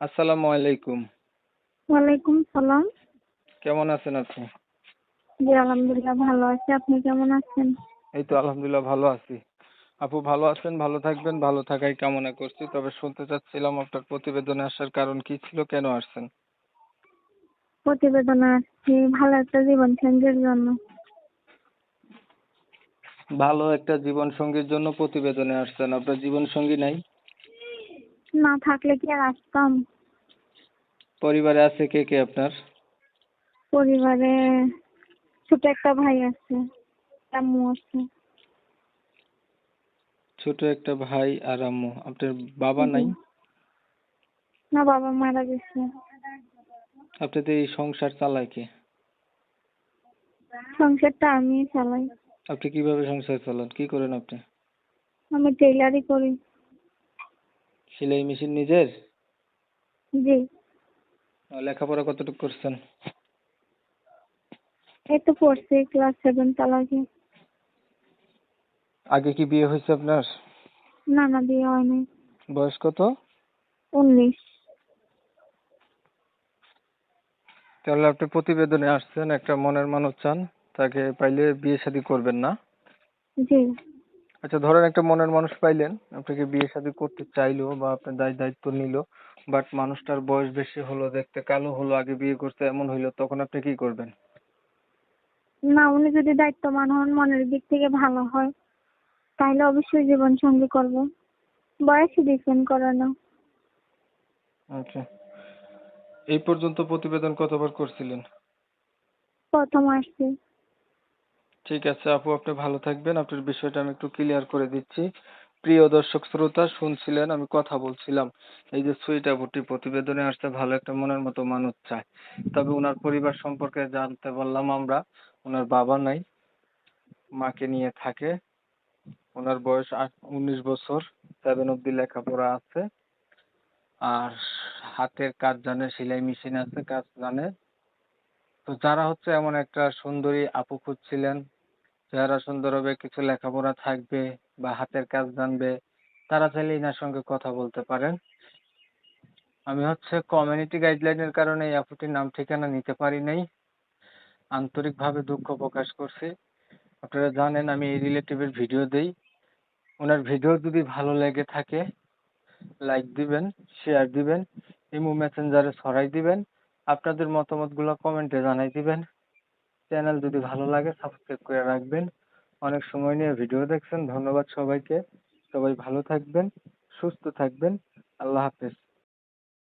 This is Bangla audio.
আসসালামু আলাইকুম। ওয়ালাইকুম সালাম। কেমন আছেন আপনি? জি আলহামদুলিল্লাহ ভালো আছি। আপনি কেমন আছেন? এই তো আলহামদুলিল্লাহ ভালো আছি। আপু ভালো আছেন? ভালো থাকবেন ভালো থাকাই কামনা করছি। তবে শুনতে চাচ্ছিলাম আপনার প্রতিবেদনে আসার কারণ কি ছিল কেন আসছেন? প্রতিবেদনে আসছি ভালো একটা জীবন সঙ্গীর জন্য। ভালো একটা জীবন সঙ্গীর জন্য প্রতিবেদনে আসছেন। আপনার জীবন সঙ্গী নাই? না থাকলে কি আর আসতাম? পরিবারে আছে কে কে আপনার? পরিবারে ছোট একটা ভাই আছে আম্মু আছে। ছোট একটা ভাই আর আম্মু আপনার বাবা নাই? না বাবা মারা গেছে। আপনাদের এই সংসার চালায় কে? সংসারটা আমি চালাই। আপনি কীভাবে সংসার চালান? কি করেন আপনি? আমি টেইলারি করি। সেলাই মেশিন নিজের? জি। লেখাপড়া কতটুকু করছেন? এই তো পড়ছি ক্লাস সেভেন চালাকি আগে কি বিয়ে হয়েছে আপনার? না না বিয়ে হয়নি। বয়স কত? উনিশ। তাহলে আপনি প্রতিবেদনে আসছেন একটা মনের মানুষ চান তাকে পাইলে বিয়ে শাদী করবেন না? জি। আচ্ছা ধরেন একটা মনের মানুষ পাইলেন আপনাকে বিয়ে শাদী করতে চাইলো বা আপনার দায় দায়িত্ব নিল বাট মানুষটার বয়স বেশি হলো দেখতে কালো হলো আগে বিয়ে করতে এমন হইল তখন আপনি কি করবেন? না উনি যদি দায়িত্ববান হন মনের দিক থেকে ভালো হয় তাহলে অবশ্যই জীবন সঙ্গী করব। বয়সে ডিপেন্ড করে না। আচ্ছা। এই পর্যন্ত প্রতিবেদন কতবার করছিলেন? প্রথম আসছি। ঠিক আছে, আপু, আপনি ভালো থাকবেন। আপনার বিষয়টা আমি একটু ক্লিয়ার করে দিচ্ছি। প্রিয় দর্শক, শ্রোতা, শুনছিলেন, আমি কথা বলছিলাম। এই যে সুইট আপুটি প্রতিবেদনে আসতে ভালো একটা মনের মতো মানুষ চায়। তবে ওনার পরিবার সম্পর্কে জানতে পারলাম আমরা ওনার বাবা নাই, মাকে নিয়ে থাকে। ওনার বয়স আট, উনিশ বছর সেভেন অব্দি লেখাপড়া আছে। আর হাতের কাজ জানে, সেলাই মেশিন আছে, কাজ জানে। তো যারা হচ্ছে এমন একটা সুন্দরী আপু খুঁজছিলেন চেহারা সুন্দর হবে কিছু লেখাপড়া থাকবে বা হাতের কাজ জানবে, তারা চাইলে এনার সঙ্গে কথা বলতে পারেন। আমি হচ্ছে কমিউনিটি গাইডলাইনের কারণে এই আপুটির নাম ঠিকানা নিতে পারি নাই। আন্তরিকভাবে দুঃখ প্রকাশ করছি। আপনারা জানেন আমি এই রিলেটিভের ভিডিও দেই। ওনার ভিডিও যদি ভালো লেগে থাকে লাইক দিবেন শেয়ার দিবেন, ইমো মেসেঞ্জারে ছড়াই দিবেন। আপনাদের মতামত মতামতগুলো কমেন্টে জানাই দিবেন। চ্যানেল যদি ভালো লাগে সাবস্ক্রাইব করে রাখবেন। অনেক সময় নিয়ে ভিডিও দেখছেন। ধন্যবাদ সবাইকে। সবাই ভালো থাকবেন, সুস্থ থাকবেন। আল্লাহ হাফেজ।